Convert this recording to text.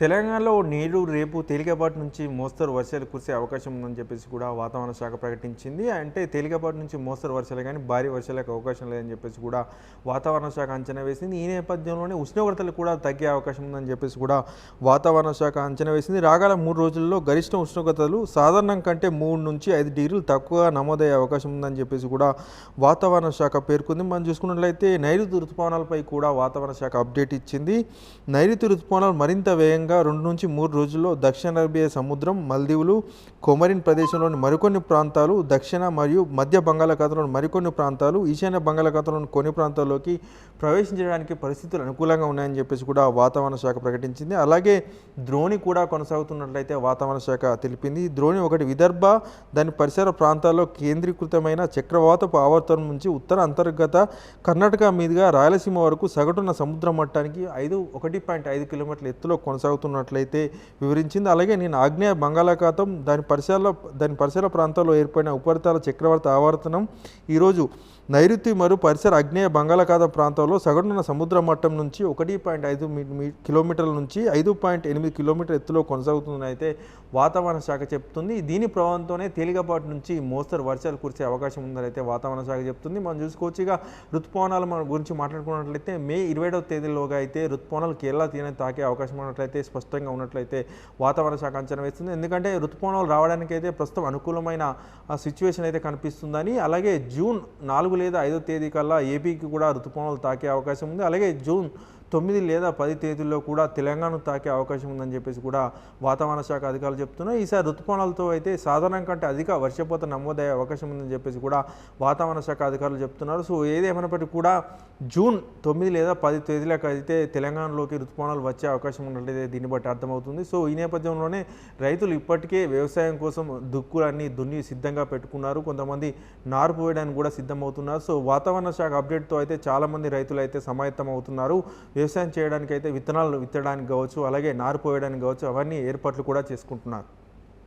తెలంగాణలో నేడు రేపు తేలికపాటి నుంచి మోస్తరు వర్షాలు కురిసే అవకాశం ఉందని చెప్పేసి కూడా వాతావరణ శాఖ ప్రకటించింది. అంటే తేలికపాటి నుంచి మోస్తరు వర్షాలు కానీ భారీ వర్షాలకు అవకాశం లేదని చెప్పేసి కూడా వాతావరణ శాఖ అంచనా వేసింది. ఈ నేపథ్యంలోనే ఉష్ణోగ్రతలు కూడా తగ్గే అవకాశం ఉందని చెప్పేసి కూడా వాతావరణ శాఖ అంచనా వేసింది. రాగల మూడు రోజుల్లో గరిష్ట ఉష్ణోగ్రతలు సాధారణం కంటే మూడు నుంచి ఐదు డిగ్రీలు తక్కువ నమోదయ్యే అవకాశం ఉందని చెప్పేసి కూడా వాతావరణ శాఖ పేర్కొంది. మనం చూసుకున్నట్లయితే నైరుతి ఋతుపవనాలపై కూడా వాతావరణ శాఖ అప్డేట్ ఇచ్చింది. నైరుతి ఋతుపవనాలు మరింత వేగంగా రెండు నుంచి మూడు రోజుల్లో దక్షిణ అరబియా సముద్రం మల్దీవులు కొమరిన్ ప్రదేశంలోని మరికొన్ని ప్రాంతాలు దక్షిణ మరియు మధ్య బంగాళాఖాతంలోని మరికొన్ని ప్రాంతాలు ఈశాన్య బంగాళాఖాతంలోని కొన్ని ప్రాంతాల్లోకి ప్రవేశించడానికి పరిస్థితులు అనుకూలంగా ఉన్నాయని చెప్పేసి కూడా వాతావరణ శాఖ ప్రకటించింది. అలాగే ద్రోణి కూడా కొనసాగుతున్నట్లయితే వాతావరణ శాఖ తెలిపింది. ద్రోణి ఒకటి విదర్భ దాని పరిసర ప్రాంతాల్లో కేంద్రీకృతమైన చక్రవాతపు ఆవర్తనం నుంచి ఉత్తర అంతర్గత కర్ణాటక మీదుగా రాయలసీమ వరకు సగటున సముద్ర మట్టానికి ఐదు ఒకటి పాయింట్ ఐదు కిలోమీటర్ల ఎత్తులో కొనసాగుతున్నట్లయితే వివరించింది. అలాగే నేను ఆగ్నేయ బంగాళాఖాతం దాని పరిసరాల దాని పరిసర ప్రాంతాల్లో ఏర్పడిన ఉపరితల చక్రవర్తి ఆవర్తనం ఈరోజు నైరుతి మరియు పరిసర ఆగ్నేయ బంగాళాఖాతం ప్రాంతంలో సగటున సముద్ర మట్టం నుంచి ఒకటి పాయింట్ ఐదు మీ- కిలోమీటర్ల నుంచి ఐదు పాయింట్ ఎనిమిది కిలోమీటర్ ఎత్తులో కొనసాగుతుందని అయితే వాతావరణ శాఖ చెప్తుంది. దీని ప్రభావంతోనే తేలికపాటి నుంచి మోస్తరు వర్షాలు కురిసే అవకాశం ఉందని అయితే వాతావరణ శాఖ చెప్తుంది. మనం చూసుకోవచ్చు ఇక ఋతుపవనాల మన గురించి మాట్లాడుకున్నట్లయితే మే ఇరవై తేదీలోగా అయితే ఋతుపవనాలు కేరళ తీరని తాకే అవకాశం ఉన్నట్లయితే స్పష్టంగా ఉన్నట్లయితే వాతావరణ శాఖ అంచనా వేస్తుంది. ఎందుకంటే ఋతుపవనాలు రావడానికి అయితే ప్రస్తుతం అనుకూలమైన సిచ్యువేషన్ అయితే కనిపిస్తుందని అలాగే జూన్ నాలుగు లేదా ఐదో తేదీ కల్లా ఏపీకి కూడా ఋతుపవనాలు తాకే అవకాశం ఉంది. అలాగే జూన్ తొమ్మిది లేదా పది తేదీల్లో కూడా తెలంగాణను తాకే అవకాశం ఉందని చెప్పేసి కూడా వాతావరణ శాఖ అధికారులు చెప్తున్నారు. ఈసారి ఋతుపవనాలతో అయితే సాధారణం కంటే అధిక వర్షపాతం నమోదయ్యే అవకాశం ఉందని చెప్పేసి కూడా వాతావరణ శాఖ అధికారులు చెప్తున్నారు. సో ఏదేమైనప్పటికీ కూడా జూన్ తొమ్మిది లేదా పది తేదీలకు అయితే తెలంగాణలోకి ఋతుపవనాలు వచ్చే అవకాశం ఉన్నట్లయితే దీన్ని బట్టి అర్థమవుతుంది. సో ఈ నేపథ్యంలోనే రైతులు ఇప్పటికే వ్యవసాయం కోసం దుక్కులన్నీ దున్ని సిద్ధంగా పెట్టుకున్నారు. కొంతమంది నారు పోయడానికి కూడా సిద్ధమవుతున్నారు. సో వాతావరణ శాఖ అప్డేట్తో అయితే చాలామంది రైతులు అయితే సమాయత్తం అవుతున్నారు వ్యవసాయం చేయడానికి అయితే విత్తనాలు విత్తడానికి కావచ్చు అలాగే నారు పోయడానికి కావచ్చు అవన్నీ ఏర్పాట్లు కూడా చేసుకుంటున్నారు.